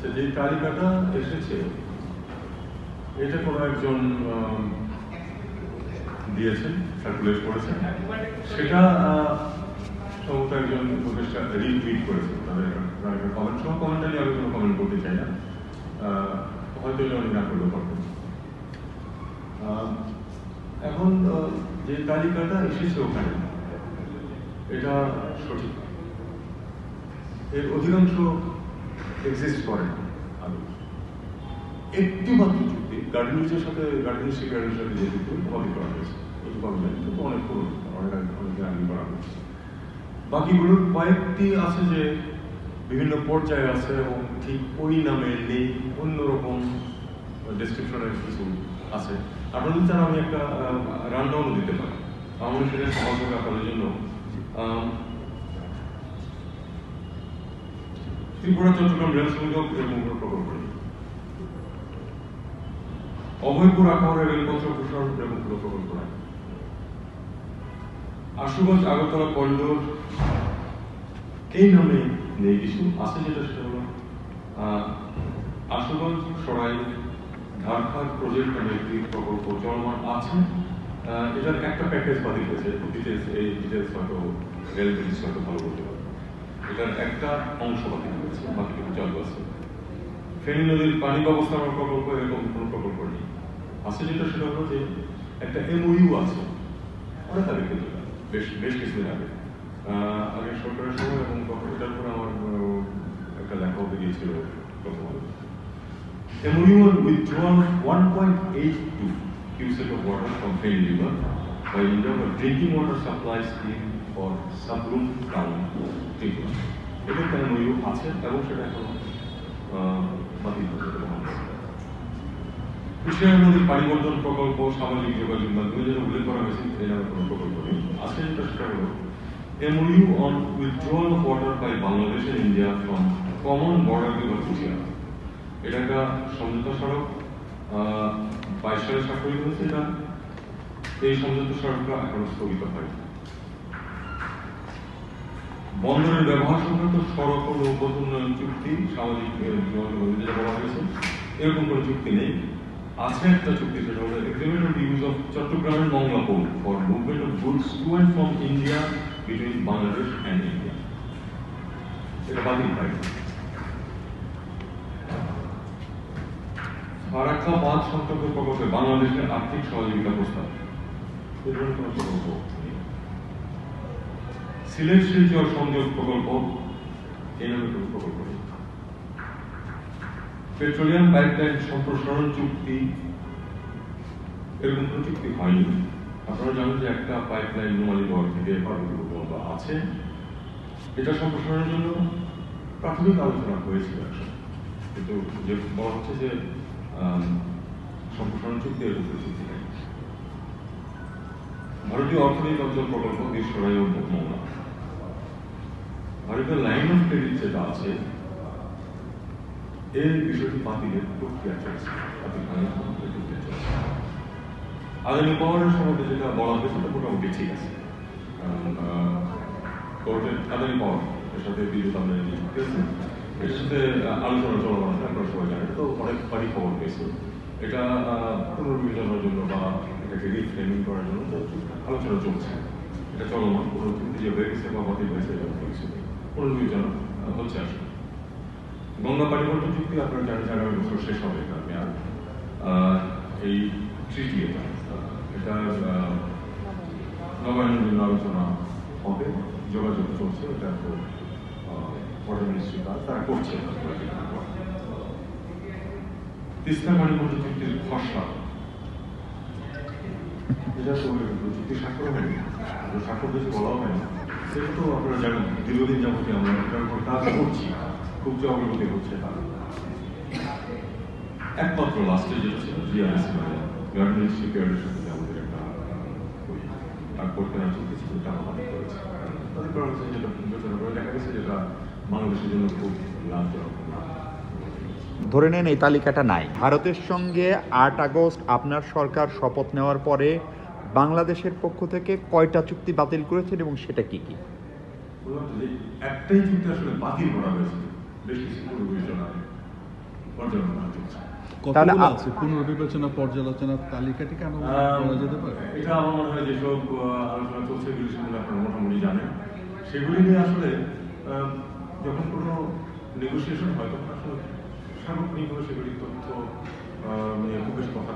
আচ্ছা যে তালিকাটা এসেছে, এটা কোনো একজন দিয়েছেন সার্কুলেট করেছেন? সেটা সম্ভবত একজন উপদেষ্টা রিটুইট করেছেন তাদের কমেন্ট সব কমেন্টটা নিয়ে আমি কোনো কমেন্ট করতে চাই না। হয়তো উনি না করলেও পারবেন এখন যে তালিকাটা এসেছে ওখানে, এটা সঠিক। এর অধিকাংশ এক্সিস্ট করে না আদৌ। একটু মাত্র চুক্তি গার্ডেনিজের সাথে, গার্ডেনিজ শিকারের সাথে যে চুক্তি বাতিল করা হয়েছে। কম জানি কিন্তু অনেক পুরনো, অনেক আগে অনেক আগে করা হয়েছে। বাকিগুলোর কয়েকটি আছে যে বিভিন্ন পর্যায়ে আছে এবং ঠিক ওই নামে নেই অন্যরকম ডেসক্রিপশনের কিছু আছে। যদি চান আমি একটা রানডাউনও দিতে পারি। আমার সেটা হবে আপনাদের জন্য আম, ত্রিপুরা, চট্টগ্রাম, রেল সংযোগ এবং প্রকল্প অভয়পুর, আখাউড়া রেলপথ প্রসারণ এবং প্রকল্প আশুগঞ্জ, আগরতলা করিডোর এই নামে নেই কিছু? আছে যেটা সেটা হলো আশুগঞ্জ, সরাই ধারখার প্রজেক্ট নামে একটি প্রকল্প চলমান আছে। এটার একটা প্যাকেজ বাতিল হয়েছে। এই ডিটেলস হয়তো রেল মিনিস্ট হয়তো ভালো বলতে পারবে এটার একটা অংশ বাকি হয়েছে বাকি চালু আছে। ফেনী নদীর পানি ব্যবস্থাপনা প্রকল্প, এরকম কোনো প্রকল্প নেই। আছে যেটা সেটা হলো যে একটা এমওইউ আছে, অনেক আগে কিন্তু বেশ বেশ কিছুদিন আগে। আগে সরকারের সময় এবং এটার উপরে আমার একটা লেখাও বেরিয়েছিল প্রথম আলো MOU on withdrawal of 1.82 cubic of water from Feni River by India for drinking water for Sabrum town, Tripura. এটা একটা MOU আছে এবং সেটা এখনও বাতিল হতে বলা নদীর পানিবর্ধন প্রকল্প সামাজিক যোগাযোগ মাধ্যমে যেটা উল্লেখ করা হয়েছে এই নামে কোনো প্রকল্প নেই আছে যেটা সেটা হলো MOU on withdrawal of water by Bangladesh and India from common border river Kuchia. এটা একটা সমঝোতা সড়ক বাইশ সালে স্বাক্ষরিত হয়েছে এটা এই সমঝোতা সড়কটা এখনও স্থগিত হয় বন্দরের ব্যবহার সংক্রান্ত সড়ক ও নৌপথ উন্নয়ন চুক্তি, সামাজিক যোগাযোগ বলা হয়েছে এরকম কোনো চুক্তি নেই। আছে একটা চুক্তি, সেটা হলো এগ্রিমেন্ট অফ ইউজ অফ চট্টগ্রামের for movement of goods to and from India between Bangladesh and India এটা বাতিল হয় ফারাক্কা বাঁধ সংক্রান্ত প্রকল্পে বাংলাদেশের আর্থিক সহযোগিতা প্রস্তাব। এ ধরনের কোনো প্রকল্প। সিলেট শিলচর সংযোগ প্রকল্প, এই নামে প্রকল্প পেট্রোলিয়াম পাইপলাইন সম্প্রসারণ চুক্তি, এরকম কোনো চুক্তি হয়নি। আপনারা জানেন যে একটা পাইপলাইন নোমালীগড় থেকে পার্বতী পর্যন্ত আছে। এটা সম্প্রসারণের জন্য প্রাথমিক আলোচনা হয়েছিল কিন্তু যে বলা হচ্ছে যে সম্প্রসারণ চুক্তি এর উপরে চুক্তি নেই ভারতীয় অর্থনৈতিক অঞ্চল প্রকল্প বিশ্বরাই ও মোংলা ভারতীয় লাইন অফ ক্রেডিট যেটা আছে এই বিষয়টি বাতিলের প্রক্রিয়া চলছে। আগামী পাওয়ারের সম্বন্ধে যেটা বলা হয়েছে সেটা মোটামুটি ঠিক আছে। কোর্টের পাওয়ার এর সাথে বিদ্যুৎ আমদানি এটার সাথে আলোচনা চলমান আপনারা সবাই জানেন তো অনেকবারই খবর পেয়েছে। এটা পুনর্বিবেচনার জন্য বা এটাকে রিফ্রেমিং করার জন্য আলোচনা চলছে। এটা চলমান চুক্তি যে হয়ে গেছে বা বাতিল হয়েছে এরকম আহ, হচ্ছে আসলে গঙ্গা পানিবর্তন চুক্তি আপনারা জানেন যে আগামী বছর শেষ হবে আমি আর এই ট্রিটি এটা এটা নবায়নের জন্য আলোচনা হবে যোগাযোগ চলছে এটা তো মিনিস্ট্রি কাজ তারা করছে তিস্তা পানিবর্তন চুক্তির খসড়া। এটা তো চুক্তি স্বাক্ষর হয়নি স্বাক্ষর কিছু বলাও হয়নি। সেটা তো আপনারা জানেন, দীর্ঘদিন আমরা এটার উপর কাজ করছি, খুব হচ্ছে একমাত্র লাস্টে যেটা ছিল জিআরএসি মানে সাথে আমাদের একটা তারপর কেনা বাতিল করেছে তাদের যেটা বিবেচনা করে দেখা গেছে যেটা বাংলাদেশের জন্য খুব লাভজনক ধরে নেন এই তালিকাটা নাই। ভারতের সঙ্গে আট আগস্ট আপনার সরকার শপথ নেওয়ার পরে বাংলাদেশের পক্ষ থেকে কয়টা চুক্তি বাতিল করেছেন এবং সেটা কি কি? একটাই চুক্তি আসলে বাতিল করা হয়েছে। বেশ কিছু পূর্ব পর্যালোচনা চলছে। তাহলে আছে? পুনর্বিবেচনা পর্যালোচনার তালিকাটি কেন বলা যেতে পারে? এটা আমার মনে হয় যেসব আলোচনা চলছে এগুলি সেগুলো আপনারা মোটামুটি জানেন। সেগুলি নিয়ে আসলে যখন কোনো নেগোসিয়েশন হয় তখন আসলে সার্বক্ষণিকভাবে সেগুলির তথ্য নিয়ে খুব বেশি কথা